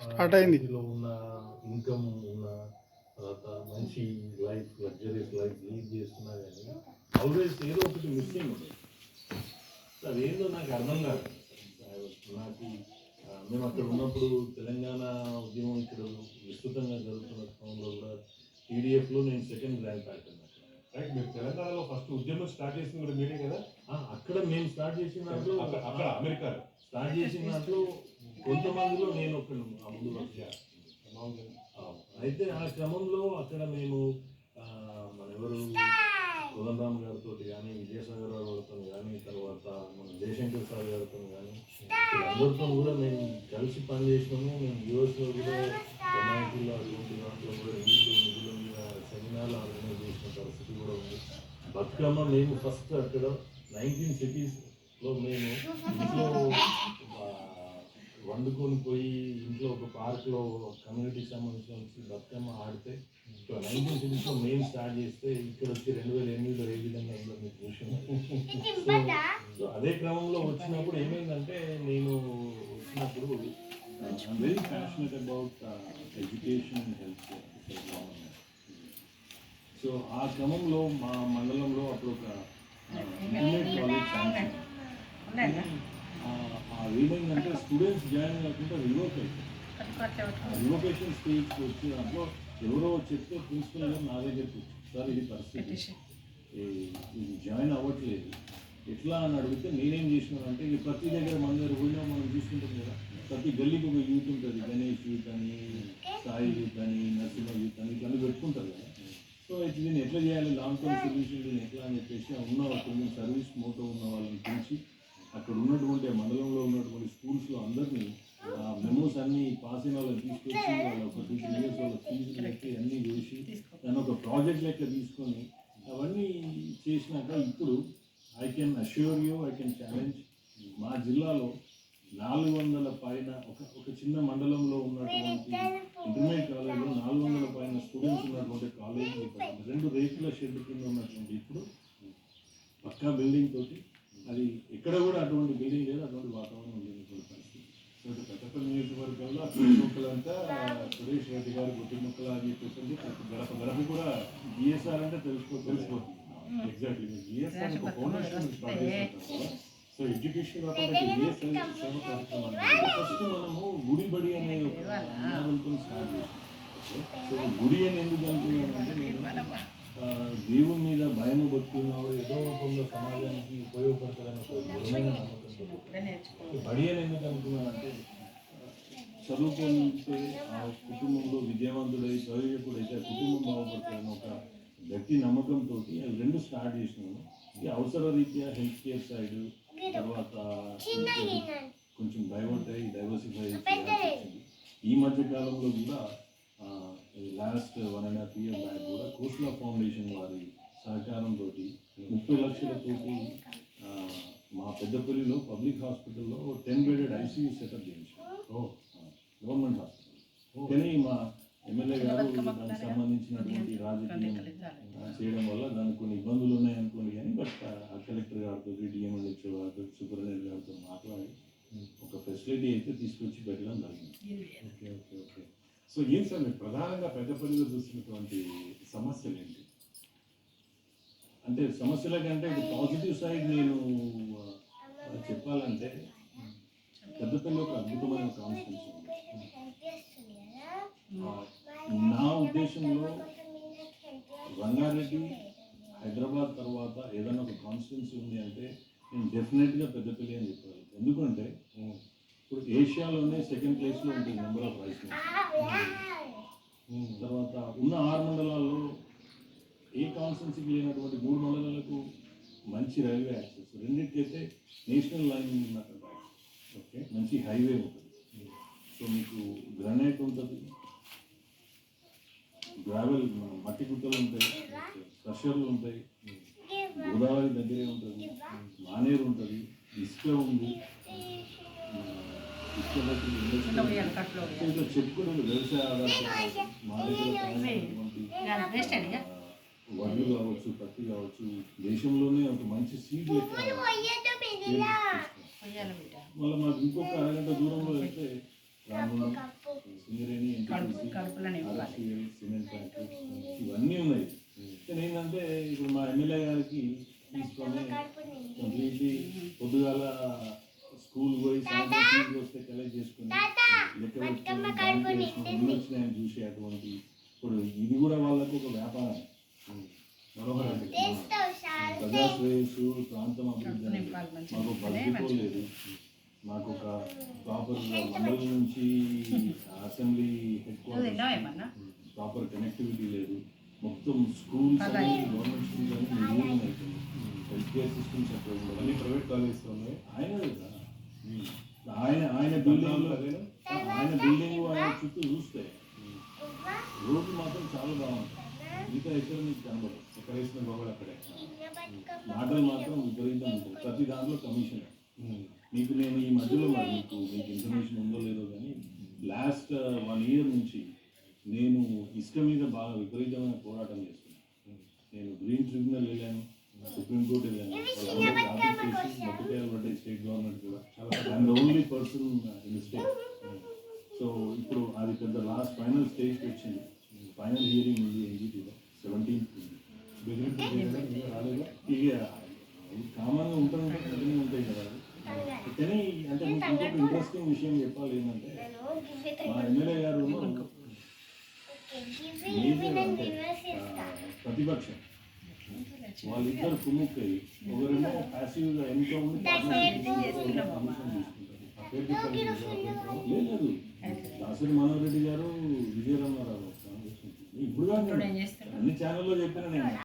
Start అయింది. ఉన్న income ఉన్న తర్వాత మంచి లైఫ్ లగ్జరీస్ లైఫ్ లీడ్ చేస్తున్నా కానీ ఆల్వేస్ ఏదో ఒకటి మిస్సింగ్ ఉంది అదేందో నాకు అర్థం కాదు. నాకు మేము అక్కడ ఉన్నప్పుడు తెలంగాణ ఉద్యమం ఇక్కడ విస్తృతంగా జరుగుతున్న క్రమంలో కూడా టీడీఎఫ్లో నేను సెకండ్ గ్రాండ్ ప్యాటర్న్ రైట్ మీరు తెలంగాణలో ఫస్ట్ ఉద్యమం స్టార్ట్ చేసింది కూడా మీరే కదా? అక్కడ మేము స్టార్ట్ చేసిన దాంట్లో అక్కడ అక్కడ అమెరికాలో. స్టార్ట్ చేసిన దాంట్లో కొంతమందిలో నేను ఒక ముందు అయితే ఆ క్రమంలో అక్కడ మేము మన ఎవరు కోదండరామ్ గారితో కానీ విజయసాగర్ రావు గారితో కానీ తర్వాత మన జయశంకర్ సార్ గారితో కానీ అందరితో కూడా మేము కలిసి పనిచేసినాము. మేము యూఎస్లో కూడా ఎన్ఐటీలో అటువంటి దాంట్లో కూడా ఎన్నికల నిధుల మీద సెమినార్లు ఆర్గనైజ్ చేసిన పరిస్థితి కూడా ఉంది. బతుకమ్మ మేము ఫస్ట్ అక్కడ నైన్టీన్ సిటీస్లో మేము ఇంట్లో వండుకొని పోయి ఇంట్లో ఒక పార్క్లో కమ్యూనిటీకి సంబంధించిన వచ్చి బతుకమ్మ ఆడితే ఇక్కడ నైన్టీన్ సిటీస్లో మేము స్టార్ట్ చేస్తే ఇక్కడ వచ్చి రెండు వేల ఎనిమిదిలో ఏ విధంగా అయిందో మీరు చూసినారు సో అదే క్రమంలో వచ్చినప్పుడు ఏమైందంటే నేను వచ్చినప్పుడు very passionate about education and health so ఆ క్రమంలో మా మండలంలో అప్పుడు ఒక కాలేజ్ శాంక్షన్ ఏమైందంటే స్టూడెంట్స్ జాయిన్ కాకుండా రివోక్ అయిపోయింది ఆ రివోకేషన్ స్టేజ్కి వచ్చి దాంట్లో ఎవరో చెప్తే ప్రిన్సిపల్ గారు నా దగ్గరికి వచ్చి సార్ ఇది పరిస్థితి. ఇది జాయిన్ అవ్వట్లేదు. ఎట్లా అని అడిగితే నేనేం చేసినానంటే ఇక ప్రతి దగ్గర మన దగ్గర పోయినా మనం చూసుకుంటాం కదా. ప్రతి గల్లీకి ఒక యూత్ ఉంటుంది. గణేష్ యూత్ అని సాయి యూత్ అని నరసింహ యూత్ అని ఇట్లా పెట్టుకుంటారు కదా. సో అయితే దీన్ని ఎట్లా చేయాలి? లాంగ్ టర్మ్ సొల్యూషన్ దీన్ని ఎట్లా అని చెప్పేసి ఉన్న కొన్ని సర్వీస్ మోటో ఉన్న వాళ్ళని పిలిచి అక్కడ ఉన్నటువంటి మండలంలో ఉన్నటువంటి స్కూల్స్లో అందరినీ ఆ మెమోస్ అన్ని పాస్ అయిన వాళ్ళని తీసుకొచ్చి వాళ్ళ ఒక టూ త్రీ ఇయర్స్ వాళ్ళ ఫీజులు లెక్క అన్నీ చేసి దాన్ని ఒక ప్రాజెక్ట్ లెక్క తీసుకొని అవన్నీ చేసినాక ఇప్పుడు I can assure you I can challenge మా జిల్లాలో నాలుగు వందల పైన ఒక ఒక చిన్న మండలంలో ఉన్నటువంటి ఇంటర్మీడియట్ కాలేజ్లో నాలుగు వందల పైన స్టూడెంట్స్ ఉన్నటువంటి కాలేజీ రెండు రేకుల షెడ్ కింద ఉన్నటువంటి ఇప్పుడు పక్కా బిల్డింగ్ తోటి అది ఎక్కడ కూడా అటువంటి బిల్డింగ్ లేదు అటువంటి వాతావరణం లేనటువంటి పరిస్థితి. సో పెద్దపల్లి నియోజకవర్గంలో తుడి మొక్కలంతా సురేష్ రెడ్డి గారు గుడ్డి మొక్కలు అని చెప్పేసి గడప గడప కూడా బిఎస్ఆర్ అంటే తెలుసుకో తెలిసిపోతుంది. ఎగ్జాక్ట్లీ మీరు జిఎస్ఆర్ ఒక ఫౌండేషన్ స్టార్ట్ సో ఎడ్యుకేషన్ కాకుండా జిఎస్ఆర్ ఫస్ట్ మనము గుడి బడి అనే ఒక నినాదంతో స్టార్ట్ చేసాం సో గుడి అని ఎందుకు అనుకున్నానంటే నేను ఆ, దేవుని మీద భయం భక్తున్నాడు ఏదో రూపంలో సమాజానికి ఉపయోగపడతారని ఒక బలమైన నమ్మకంతో ఎందుకు అనుకున్నానంటే ఆ, చదువుకుంటే ఆ కుటుంబంలో విజయవంతుడై చదివేప్పుడైతే ఆ కుటుంబం బాగుపడతారని ఒక గట్టి నమ్మకంతో అవి రెండు స్టార్ట్ చేసినాను. ఈ అవసర రీత్యా హెల్త్ కేర్ సైడ్ తర్వాత కొంచెం డైవర్ట్ అయ్యి డైవర్సిఫై ఈ మధ్య కాలంలో కూడా last one and half year back కూడా కోస్లా ఫౌండేషన్ వారి సహకారంతో ముప్పై లక్షలతోటి ఆ, మా పెద్దపల్లిలో పబ్లిక్ హాస్పిటల్లో టెన్ బెడెడ్ ఐసీయూ సెటప్ చేయించాం ఓ. గవర్నమెంట్ హాస్పిటల్ కానీ మా ఎమ్మెల్యే గారు దానికి సంబంధించినటువంటి రాజకీయం చేయడం వల్ల దానికి కొన్ని ఇబ్బందులు ఉన్నాయనుకోండి కానీ బట్ ఆ కలెక్టర్ గారితో డిఎంఎల్హెచ్ఓ గారితో సూపరింటెండెంట్ గారితో మాట్లాడి ఒక ఫెసిలిటీ అయితే తీసుకొచ్చి పెట్టడం జరిగింది. ఓకే ఓకే ఓకే సో ఏం సార్ మీరు ప్రధానంగా పెద్దపల్లిలో చూసినటువంటి సమస్యలు ఏంటి? అంటే సమస్యల కంటే ఇది పాజిటివ్ సైడ్ నేను చెప్పాలంటే పెద్దపల్లి ఒక అద్భుతమైన కాన్స్టిట్యూన్సీ నా ఉద్దేశంలో రంగారెడ్డి హైదరాబాద్ తర్వాత ఏదైనా ఒక కాన్స్టిట్యున్సీ ఉంది అంటే నేను డెఫినెట్గా పెద్దపల్లి అని చెప్పాలి. ఎందుకంటే ఇప్పుడు ఏషియాలోనే సెకండ్ ప్లేస్లో ఉంటుంది నెంబర్ ఆఫ్ రైస్ తర్వాత ఉన్న ఆరు మండలాల్లో ఏ కాన్స్టిట్యున్సీకి లేనటువంటి మూడు మండలాలకు మంచి రైల్వే యాక్సెస్ రెండింటికైతే నేషనల్ లైన్ అక్కడ ఓకే మంచి హైవే ఉంటుంది. సో మీకు గ్రనైట్ ఉంటుంది. గ్రావెల్ మట్టి గుట్టలు ఉంటాయి. క్రషర్లు ఉంటాయి. గోదావరి దగ్గరే ఉంటుంది. మానేరు ఉంటుంది. ఇసుక ఉంది. ఇసుక వ్యవసాయ ఆధారిత మా దగ్గర వడ్లు కావచ్చు పత్తి కావచ్చు దేశంలోనే ఒక మంచి సీడ్ మళ్ళీ మాకు ఇంకొక అరగంట దూరంలో వెళ్తే సింగరేణి సిమెంట్ ఫ్యాక్టరీ ఇవన్నీ ఉన్నాయి. కానీ ఏంటంటే ఇప్పుడు మా ఎమ్మెల్యే గారికి తీసుకొని కంప్లీట్లీ పొద్దుగాల స్కూల్ పోయి సాయంత్రం ఫీజు వస్తే కలెక్ట్ చేసుకుని లెక్క పెట్టుకుని బ్యాంకులో వేసుకుని ఎన్ని వచ్చినాయని చూసి అటువంటి ఇప్పుడు ఇది కూడా వాళ్ళకు ఒక వ్యాపారం. మనోహర్ ప్రజా శ్రేయస్సు ప్రాంతం అభివృద్ధి మాకు ఉంటేనే బడ్జెట్ మంచిగా లేదు. మాకు ఒక ప్రాపర్ మండలం నుంచి అసెంబ్లీ హెడ్ ఏమన్నా? ప్రాపర్ కనెక్టివిటీ లేదు. మొత్తం స్కూల్స్ గవర్నమెంట్ స్కూల్స్ అన్ని అయిపోయింది హెల్త్ కేర్ సిస్టమ్స్ అక్కడ అన్ని ప్రైవేట్ కాలేజెస్ ఉన్నాయి ఆయన కదా. ఆయన ఆయన బిల్డింగ్ ఆయన బిల్డింగ్ ఆయన చుట్టూ చూస్తే రోడ్లు మాత్రం చాలా బాగుంటాయి. మిగతా ఎక్కడ మీకు కనబడదు ఎక్కడ వేసిన గోగలు అక్కడే. మాటలు మాత్రం విపరీతం ఉంటాయి. ప్రతి దాంట్లో కమిషన్. మీకు నేను ఈ మధ్యలో మీకు మీకు ఇన్ఫర్మేషన్ ఉందో లేదో కానీ లాస్ట్ వన్ ఇయర్ నుంచి నేను ఇసుక మీద బాగా విపరీతమైన పోరాటం చేస్తున్నాను. నేను గ్రీన్ ట్రిబ్యునల్ వెళ్ళాను. సుప్రీంకోర్టు వెళ్ళాను వాళ్ళందరికీ ఆఫీస్ చేసి మొట్టకేయాలు పడ్డాయి స్టేట్ గవర్నమెంట్ కూడా I'm the only person in state so ఇప్పుడు అది పెద్ద లాస్ట్ ఫైనల్ స్టేజ్కి వచ్చింది ఫైనల్ హియరింగ్ ఉంది ఎన్జిటీలో సెవెంటీన్త్ ఉంది. బెదిరింపు చేయడం ఇంకా రాలేదు? ఇక కామన్గా ఉంటాయి ఉంటాయి కంటిన్యూ ఉంటాయి కదా అవి. కానీ అంటే మీకు ఇంకొక ఇంట్రెస్టింగ్ విషయం చెప్పాలి ఏంటంటే మా ఎమ్మెల్యే గారు మేజర్ అంటే ఆ, ప్రతిపక్షం. వాళ్ళిద్దరు కుమ్ముక్కయి. ఒకరేమో ప్యాసివ్గా ఎంతో చెప్పండి. లేదు దాసరి మనోహర్ రెడ్డి గారు విజయరామారావు ఇప్పుడు అన్ని ఛానల్లో చెప్పిన నేను.